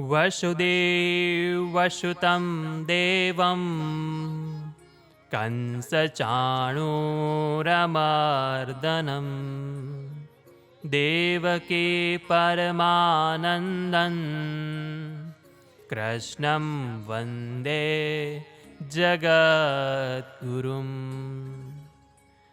વસુદેવસુतं દેવં કંસચાણૂરમર્દનમ દેવકી પરમાનંદન કૃષ્ણં વંદે જગદ્ગુરુમ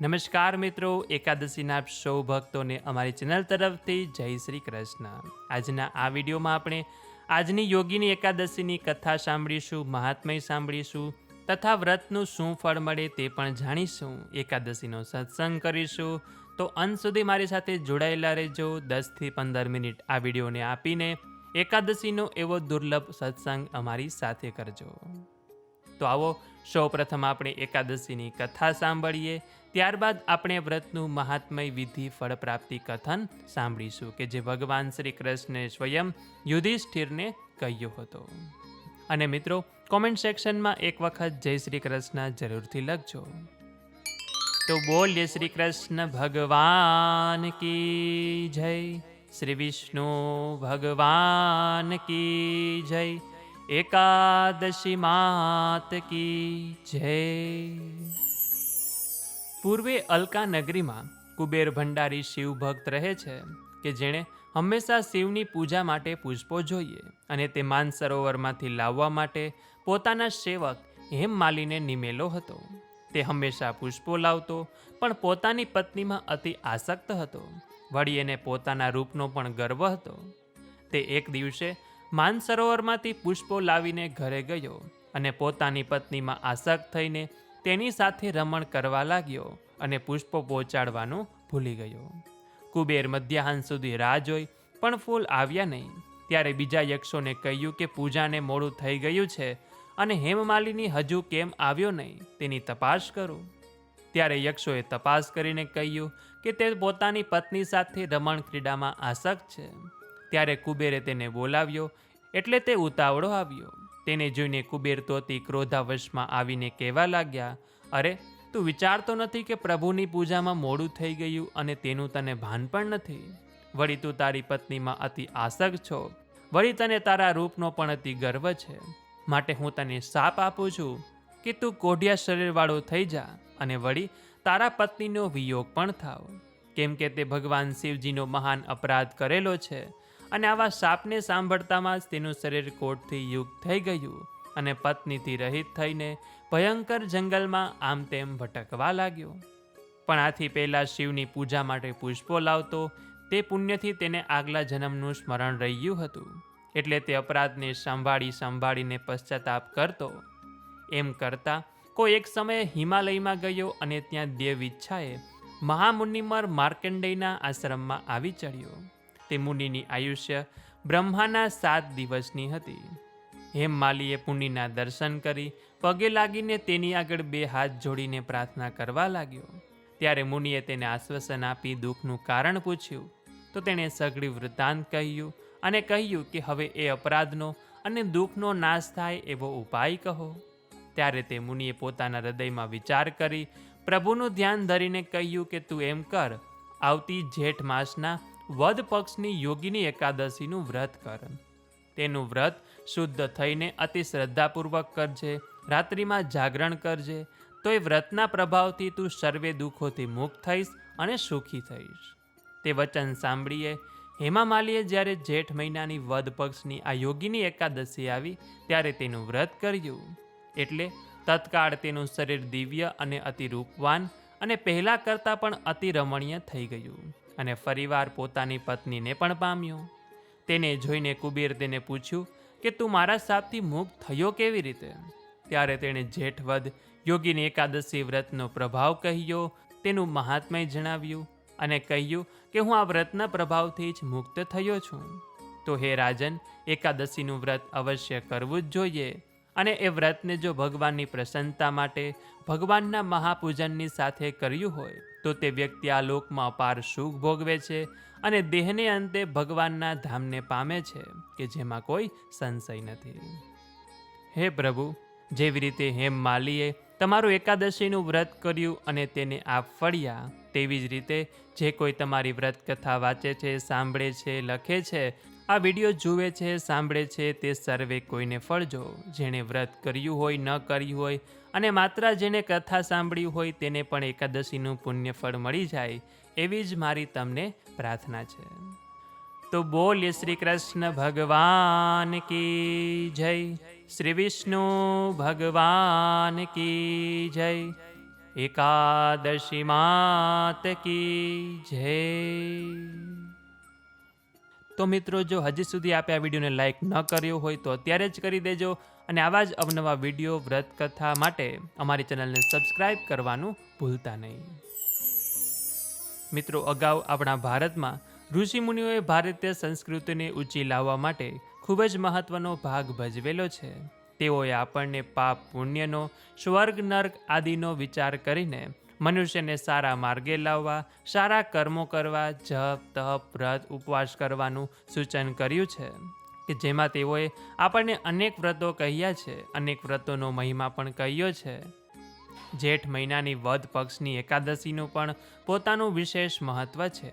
નમસ્કાર મિત્રો એકાદશીના સૌ ભક્તોને અમારી ચેનલ તરફથી જય શ્રી કૃષ્ણ આજના આ વિડીયોમાં આપણે આજની યોગીની એકાદશીની કથા સાંભળીશું, મહાત્મય સાંભળીશું, તથા વ્રતનું શું ફળ મળે તે પણ જાણીશું, એકાદશીનો સત્સંગ કરીશું. તો અંત સુધી મારી સાથે જોડાયેલા રહેજો, દસથી પંદર મિનિટ આ વિડીયોને આપીને એકાદશીનો એવો દુર્લભ સત્સંગ અમારી સાથે કરજો. તો આવો સૌ પ્રથમ આપણે એકાદશીની કથા સાંભળીએ. ત્યારબાદ આપણે વ્રતનું મહાત્મય વિધિ ફળ પ્રાપ્તિ કથન સાંભળીશું કે જે ભગવાન શ્રી કૃષ્ણે સ્વયં યુધિષ્ઠિરને કહ્યો હતો. અને મિત્રો કોમેન્ટ સેક્શનમાં એક વખત જય શ્રી કૃષ્ણ જરૂરથી લખજો. તો બોલ્ય શ્રી કૃષ્ણ, ભગવાન કી જય? શ્રી વિષ્ણુ ભગવાન કી જય? એકાદશી માત કી જય. પૂર્વે અલકા નગરીમાં કુબેર ભંડારી શિવ ભક્ત રહે છે કે જેણે હંમેશા શિવની પૂજા માટે પુષ્પો જોઈએ અને તે માનસરોવરમાંથી લાવવા માટે પોતાના સેવક હેમમાલીને નિમેલો હતો. તે હંમેશા પુષ્પો લાવતો, પણ પોતાની પત્નીમાં અતિ આસક્ત હતો. વળી એને પોતાના રૂપનો પણ ગર્વ હતો. તે એક દિવસે માનસરોવરમાંથી પુષ્પો લાવીને ઘરે ગયો અને પોતાની પત્નીમાં આસક્ત થઈને તેની સાથે રમણ કરવા લાગ્યો અને પુષ્પો પહોંચાડવાનું ભૂલી ગયો. કુબેર મધ્યાહન સુધી રાહ જોઈ, પણ ફૂલ આવ્યા નહીં. ત્યારે બીજા યક્ષોને કહ્યું કે પૂજાને મોડું થઈ ગયું છે અને હેમમાલિની હજુ કેમ આવ્યો નહીં તેની તપાસ કરો. ત્યારે યક્ષોએ તપાસ કરીને કહ્યું કે તે પોતાની પત્ની સાથે રમણ ક્રીડામાં આસક્ત છે. ત્યારે કુબેરે તેને બોલાવ્યો એટલે તે ઉતાવળો આવ્યો. તેને જોઈને કુબેર તોતી ક્રોધાવશમાં આવીને કહેવા લાગ્યા, અરે, તું વિચારતો નથી કે પ્રભુની પૂજામાં મોડું થઈ ગયું અને તેનું તને ભાન પણ નથી? વળી તું તારી પત્નીમાં અતિ આસક છો. વળી તને તારા રૂપનો પણ અતિ ગર્વ છે. માટે હું તને શાપ આપું છું કે તું કોઢિયા શરીરવાળો થઈ જા અને વળી તારા પત્નીનો વિયોગ પણ થાવ. કેમ કે તે ભગવાન શિવજીનો મહાન અપરાધ કરેલો છે અને આવા સાપને સાંભળતામાં જ તેનું શરીર કોટથી યુગ થઈ ગયું અને પત્નીથી રહિત થઈને ભયંકર જંગલમાં આમ તેમ ભટકવા લાગ્યો. પણ આથી પહેલાં શિવની પૂજા માટે પુષ્પો લાવતો તે પુણ્યથી તેને આગલા જન્મનું સ્મરણ રહ્યું હતું. એટલે તે અપરાધને સંભાળી સંભાળીને પશ્ચાતાપ કરતો. એમ કરતા કોઈ એક સમયે હિમાલયમાં ગયો અને ત્યાં દેવ ઈચ્છાએ મહામુનિમર માર્કંડેયના આશ્રમમાં આવી ચડ્યો. તે મુનિની આયુષ્ય બ્રહ્માના સાત દિવસની હતી. હેમમાલીએ પુનિના દર્શન કરી પગે લાગીને તેની આગળ બે હાથ જોડીને પ્રાર્થના કરવા લાગ્યો. ત્યારે મુનિએ તેને આશ્વાસન આપી દુઃખનું કારણ પૂછ્યું. તો તેણે સઘળી વૃત્તાંત કહ્યું અને કહ્યું કે હવે એ અપરાધનો અને દુઃખનો નાશ થાય એવો ઉપાય કહો. ત્યારે તે મુનિએ પોતાના હૃદયમાં વિચાર કરી પ્રભુનું ધ્યાન ધરીને કહ્યું કે તું એમ કર, આવતી જેઠ માસના વદ પક્ષની યોગીની એકાદશીનું વ્રત કર તેનું વ્રત શુદ્ધ થઈને અતિ શ્રદ્ધાપૂર્વક કરજે, રાત્રિમાં જાગરણ કરજે તો એ વ્રતના પ્રભાવથી તું સર્વે દુઃખોથી મુક્ત થઈશ અને સુખી થઈશ. તે વચન સાંભળીએ હેમામાલીએ જ્યારે જેઠ મહિનાની વદ પક્ષની આ યોગીની એકાદશી આવી, ત્યારે તેનું વ્રત કર્યું. એટલે તત્કાળ તેનું શરીર દિવ્ય અને અતિ રૂપવાન અને પહેલાં કરતાં પણ અતિ રમણીય થઈ ગયું. અને ફરીવાર પોતાની પત્નીને પણ પામ્યો. તેને જોઈને કુબેર તેને પૂછ્યું કે, તું મારા સાપથી મુક્ત થયો કેવી રીતે? ત્યારે તેણે જેઠવદ યોગીને એકાદશી વ્રતનો પ્રભાવ કહ્યો. તેનું મહાત્મય જણાવ્યું અને કહ્યું કે, હું આ વ્રતના પ્રભાવથી જ મુક્ત થયો છું. તો હે રાજન, એકાદશીનું વ્રત અવશ્ય કરવું જ જોઈએ. અને એ વ્રતને જો ભગવાનની પ્રસન્નતા માટે ભગવાનના મહાપૂજનની સાથે કર્યું હોય, તો તે વ્યક્તિ આ લોકમાં અપાર સુખ ભોગવે છે અને દેહને અંતે ભગવાનના ધામને પામે છે, કે જેમાં કોઈ સંશય નથી. હે પ્રભુ, જેવી રીતે હેમ માલીએ તમારું એકાદશીનું વ્રત કર્યું અને તેને આપ ફળ્યા, તેવી જ રીતે જે કોઈ તમારી વ્રત કથા વાંચે છે, સાંભળે છે, લખે છે આ વીડિયો જુએ છે, સાંભળે છે, તે સર્વે કોઈને ફળજો. જેણે વ્રત કર્યું હોય, ન કર્યું હોય અને માત્ર જેણે કથા સાંભળી હોય તેને પણ એકાદશીનું પુણ્ય ફળ મળી જાય, એવી જ મારી તમને પ્રાર્થના છે. તો બોલે શ્રી કૃષ્ણ ભગવાન કી જય. શ્રી વિષ્ણુ ભગવાન કી જય. એકાદશી માત કી જય. તો મિત્રો, જો હજી સુધી આપે આ વિડીયોને લાઇક ન કર્યો હોય તો અત્યારે જ કરી દેજો અને આવા જ અવનવા વીડિયો વ્રત કથા માટે અમારી ચેનલને સબસ્ક્રાઈબ કરવાનું ભૂલતા નહીં. મિત્રો, અગાઉ આપણા ભારતમાં ઋષિમુનિઓએ ભારતીય સંસ્કૃતિને ઊંચી લાવવા માટે ખૂબ જ મહત્વનો ભાગ ભજવેલો છે. તેઓએ આપણને પાપ પુણ્યનો, સ્વર્ગ નર્ક આદિનો વિચાર કરીને મનુષ્યને સારા માર્ગે લાવવા, સારા કર્મો કરવા, જપ, તપ, વ્રત, ઉપવાસ કરવાનું સૂચન કર્યું છે. કે જેમાં તેઓએ આપણને અનેક વ્રતો કહ્યા છે, અનેક વ્રતોનો મહિમા પણ કહ્યો છે. જેઠ મહિનાની વધ પક્ષની એકાદશીનું પણ પોતાનું વિશેષ મહત્વ છે.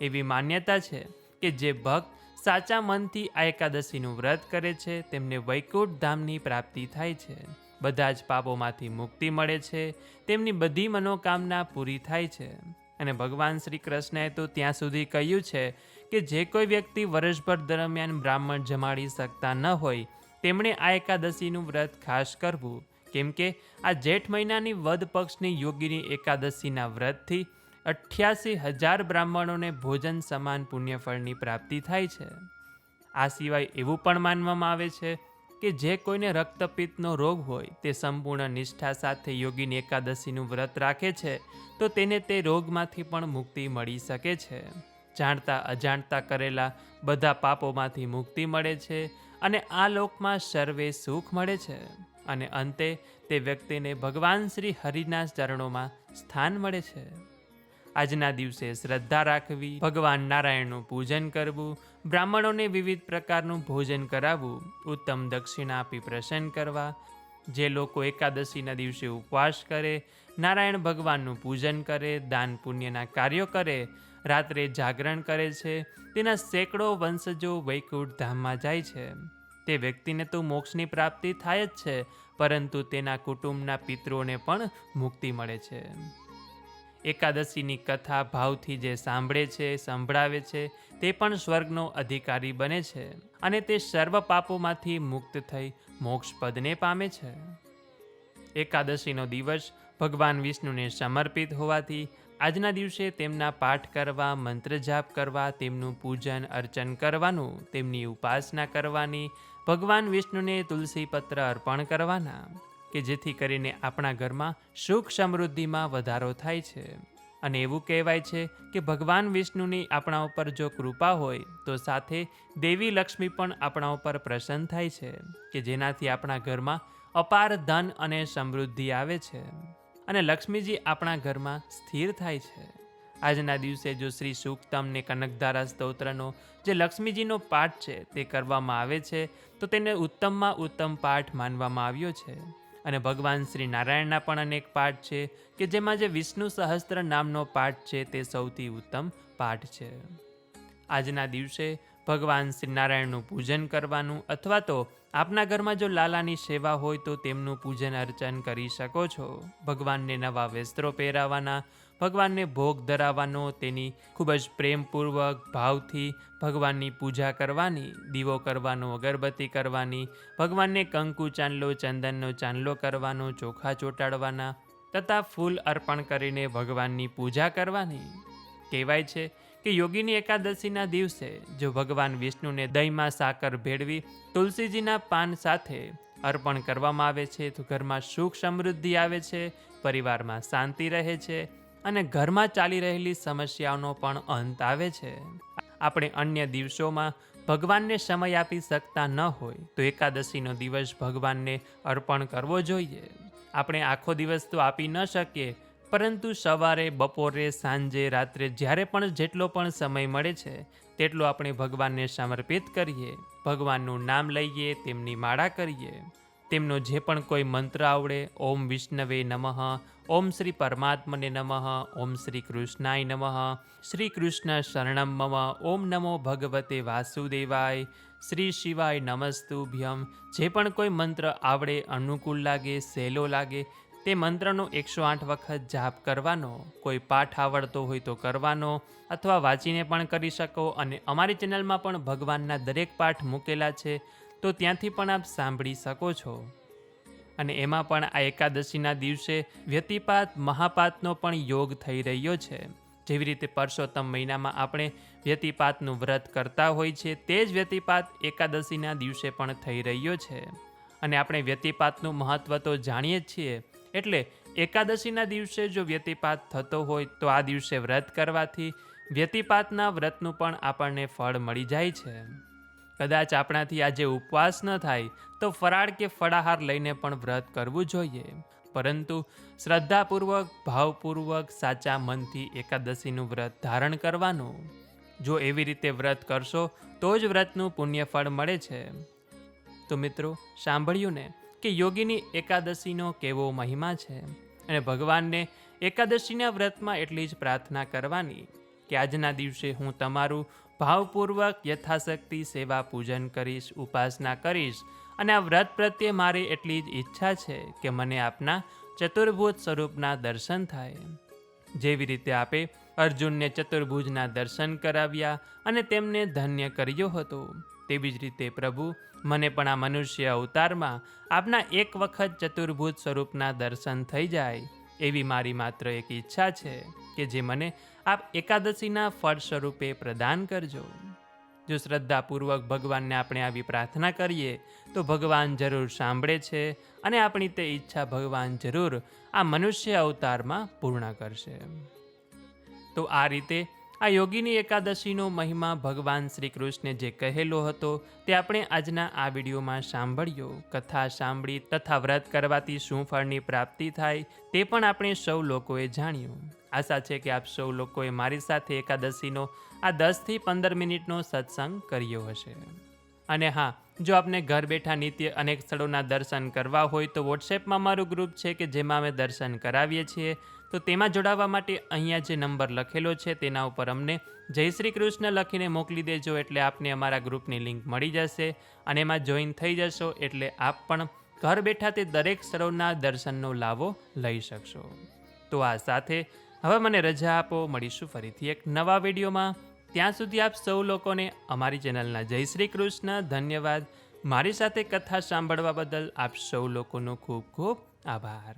એવી માન્યતા છે કે જે ભક્ત સાચા મનથી આ એકાદશીનું વ્રત કરે છે, તેમને વૈકુંઠ ધામની પ્રાપ્તિ થાય છે. બધા જ પાપોમાંથી મુક્તિ મળે છે, તેમની બધી મનોકામના પૂરી થાય છે. અને ભગવાન શ્રી કૃષ્ણએ તો ત્યાં સુધી કહ્યું છે કે જે કોઈ વ્યક્તિ વર્ષભર દરમિયાન બ્રાહ્મણ જમાડી શકતા ન હોય, તેમણે આ એકાદશીનું વ્રત ખાસ કરવું. કેમ કે આ જેઠ મહિનાની વદ પક્ષની યોગીની એકાદશીના વ્રતથી અઠ્યાસી હજાર બ્રાહ્મણોને ભોજન સમાન પુણ્યફળની પ્રાપ્તિ થાય છે. આ સિવાય એવું પણ માનવામાં આવે છે કે જે કોઈને રક્તપિત્તનો રોગ હોય તે સંપૂર્ણ નિષ્ઠા સાથે યોગીની એકાદશીનું વ્રત રાખે છે, તો તેને તે રોગમાંથી પણ મુક્તિ મળી શકે છે. જાણતા અજાણતા કરેલા બધા પાપોમાંથી મુક્તિ મળે છે અને આ લોકમાં સર્વે સુખ મળે છે અને અંતે તે વ્યક્તિને ભગવાન શ્રી હરિના ચરણોમાં સ્થાન મળે છે. આજના દિવસે શ્રદ્ધા રાખવી, ભગવાન નારાયણનું પૂજન કરવું, બ્રાહ્મણોને વિવિધ પ્રકારનું ભોજન કરાવવું, ઉત્તમ દક્ષિણા આપી પ્રસન્ન કરવા, જે લોકો એકાદશીના દિવસે ઉપવાસ કરે, નારાયણ ભગવાનનું પૂજન કરે, દાન પુણ્યના કાર્યો કરે, રાત્રે જાગરણ કરે છે, તેના સેંકડો વંશજો વૈકુંઠ ધામમાં જાય છે. તે વ્યક્તિને તો મોક્ષની પ્રાપ્તિ થાય જ છે, પરંતુ તેના કુટુંબના પિતૃઓને પણ મુક્તિ મળે છે. એકાદશીની કથા ભાવથી જે સાંભળે છે, સંભળાવે છે, તે પણ સ્વર્ગનો અધિકારી બને છે અને તે સર્વ પાપોમાંથી મુક્ત થઈ મોક્ષપદને પામે છે. એકાદશીનો દિવસ ભગવાન વિષ્ણુને સમર્પિત હોવાથી આજના દિવસે તેમના પાઠ કરવા, મંત્ર જાપ કરવા, તેમનું પૂજન, અર્ચન કરવાનું, તેમની ઉપાસના કરવાની, ભગવાન વિષ્ણુને તુલસી પત્ર અર્પણ કરવાના. કે જેથી કરીને આપણા ઘરમાં સુખ સમૃદ્ધિમાં વધારો થાય છે. અને એવું કહેવાય છે કે ભગવાન વિષ્ણુની આપણા ઉપર જો કૃપા હોય, તો સાથે દેવી લક્ષ્મી પણ આપણા ઉપર પ્રસન્ન થાય છે, કે જેનાથી આપણા ઘરમાં અપાર ધન અને સમૃદ્ધિ આવે છે. અને લક્ષ્મીજી આપણા ઘરમાં સ્થિર થાય છે. આજના દિવસે જો શ્રી સૂક્તમ ને કનકધારા સ્તોત્રનો જે લક્ષ્મીજીનો પાઠ છે તે કરવામાં આવે છે, તો તેને ઉત્તમમાં ઉત્તમ પાઠ માનવામાં આવ્યો છે. અને ભગવાન શ્રી નારાયણના પણ અનેક પાઠ છે, કે જેમાં જે વિષ્ણુ સહસ્ત્ર નામનો પાઠ છે તે સૌથી ઉત્તમ પાઠ છે. આજના દિવસે ભગવાન શ્રી નારાયણનું પૂજન કરવાનું અથવા તો આપના ઘરમાં જો લાલાની સેવા હોય તો તેમનું પૂજન અર્ચન કરી શકો છો. ભગવાનને નવા વસ્ત્રો પહેરાવાના, ભગવાનને ભોગ ધરાવવાનો, તેની ખૂબ જ પ્રેમપૂર્વક ભાવથી ભગવાનની પૂજા કરવાની, દીવો કરવાનો, અગરબત્તી કરવાની, ભગવાનને કંકુ ચાંદલો, ચંદનનો ચાંદલો કરવાનો, ચોખા ચોંટાડવાના, તથા ફૂલ અર્પણ કરીને ભગવાનની પૂજા કરવાની. કહેવાય છે કે યોગીની એકાદશીના દિવસે જો ભગવાન વિષ્ણુને દહીંમાં સાકર ભેળવી તુલસીજીના પાન સાથે અર્પણ કરવામાં આવે છે, તો ઘરમાં સુખ સમૃદ્ધિ આવે છે, પરિવારમાં શાંતિ રહે છે અને ઘરમાં ચાલી રહેલી સમસ્યાઓનો પણ અંત આવે છે. આપણે અન્ય દિવસોમાં ભગવાનને સમય આપી શકતા ન હોય, તો એકાદશીનો દિવસ ભગવાનને અર્પણ કરવો જોઈએ. આપણે આખો દિવસ તો આપી ન શકીએ પરંતુ સવારે, બપોરે, સાંજે, રાત્રે જ્યારે પણ જેટલો પણ સમય મળે છે, તેટલો આપણે ભગવાનને સમર્પિત કરીએ. ભગવાનનું નામ લઈએ, તેમની માળા કરીએ. તેમનો જે પણ કોઈ મંત્ર આવડે, ઓમ વિષ્ણવે નમઃ, ઓમ શ્રી પરમાત્મને નમઃ, ઓમ શ્રી કૃષ્ણાય નમઃ, શ્રી કૃષ્ણ શરણમ મમ, ઓમ નમો ભગવતે વાસુદેવાય, શ્રી શિવાય નમસ્તુભ્યમ. જે પણ કોઈ મંત્ર આવડે, અનુકૂળ લાગે, સહેલો લાગે તે મંત્રનો એકસો આઠ વખત જાપ કરવાનો, કોઈ પાઠ આવડતો હોય તો કરવાનો, અથવા વાંચીને પણ કરી શકો. અને અમારી ચેનલમાં પણ ભગવાનના દરેક પાઠ મૂકેલા છે, તો ત્યાંથી પણ આપ સાંભળી શકો છો. અને એમાં પણ આ એકાદશીના દિવસે વ્યતિપાત, મહાપાતનો પણ યોગ થઈ રહ્યો છે. જેવી રીતે પરસોત્તમ મહિનામાં આપણે વ્યતિપાતનું વ્રત કરતા હોય છે, તે જ વ્યતિપાત એકાદશીના દિવસે પણ થઈ રહ્યો છે. અને આપણે વ્યતિપાતનું મહત્ત્વ તો જાણીએ જ છીએ એટલે એકાદશીના દિવસે જો વ્યતિપાત થતો હોય તો આ દિવસે વ્રત કરવાથી વ્યતિપાતના વ્રતનું પણ આપણને ફળ મળી જાય છે. કદાચ આપણાથી આજે ઉપવાસ ન થાય તો ફરાળ કે ફળાહાર લઈને પણ વ્રત કરવું જોઈએ. પરંતુ શ્રદ્ધાપૂર્વક, ભાવપૂર્વક, સાચા મનથી એકાદશીનું વ્રત ધારણ કરવાનું. જો એવી રીતે વ્રત કરશો તો જ વ્રતનું પુણ્યફળ મળે છે. તો મિત્રો, સાંભળ્યું ને? કે યોગીની એકાદશીનો કેવો મહિમા છે? અને ભગવાનને એકાદશીના વ્રતમાં એટલી જ પ્રાર્થના કરવાની કે આજના દિવસે હું તમારું ભાવપૂર્વક યથાશક્તિ સેવા પૂજન કરીશ, ઉપાસના કરીશ અને આ વ્રત પ્રત્યે મારી એટલી જ ઈચ્છા છે કે મને આપના ચતુર્ભુજ સ્વરૂપના દર્શન થાય. જેવી રીતે આપે અર્જુનને ચતુર્ભુજના દર્શન કરાવ્યા અને તેમને ધન્ય કર્યો હતો. તેવી જ રીતે પ્રભુ, મને પણ આ મનુષ્ય અવતારમાં આપના એક વખત ચતુર્ભુજ સ્વરૂપના દર્શન થઈ જાય, એવી મારી માત્ર એક ઈચ્છા છે કે જે મને આપ એકાદશીના ફળ સ્વરૂપે પ્રદાન કરજો. જો શ્રદ્ધાપૂર્વક ભગવાનને આપણે આવી પ્રાર્થના કરીએ, તો ભગવાન જરૂર સાંભળે છે અને આપણી તે ઈચ્છા ભગવાન જરૂર આ મનુષ્ય અવતારમાં પૂર્ણ કરશે. તો આ રીતે આ યોગીની એકાદશીનો મહિમા ભગવાન શ્રી કૃષ્ણે જે કહેલો હતો તે આપણે આજના આ વિડીયોમાં સાંભળ્યો. કથા સાંભળી તથા વ્રત કરવાથી શું ફળની પ્રાપ્તિ થાય તે પણ આપણે સૌ લોકોએ જાણ્યું. આશા છે કે આપ સૌ લોકોએ મારી સાથે એકાદશીનો આ દસથી પંદર મિનિટનો સત્સંગ કર્યો હશે. અને હા, જો આપને ઘર બેઠા નિત્ય અનેક સ્થળોના દર્શન કરવા હોય તો વોટ્સએપમાં મારું ગ્રુપ છે કે જેમાં અમે દર્શન કરાવીએ છીએ. તો તેમાં જોડાવા માટે અહીંયા જે નંબર લખેલો છે, તેના ઉપર અમને જય શ્રી કૃષ્ણ લખીને મોકલી દેજો, એટલે આપને અમારા ગ્રુપની લિંક મળી જશે અને એમાં જોઈન થઈ જશો, એટલે આપ પણ ઘર બેઠા તે દરેક સ્થળોના દર્શનનો લાવો લઈ શકશો. તો આ સાથે હવે મને રજા આપો, મળીશું ફરીથી એક નવા વિડીયોમાં. ત્યાં સુધી આપ સૌ લોકોને અમારી ચેનલના જય શ્રી કૃષ્ણ, ધન્યવાદ. મારી સાથે કથા સાંભળવા બદલ આપ સૌ લોકોનો ખૂબ ખૂબ આભાર.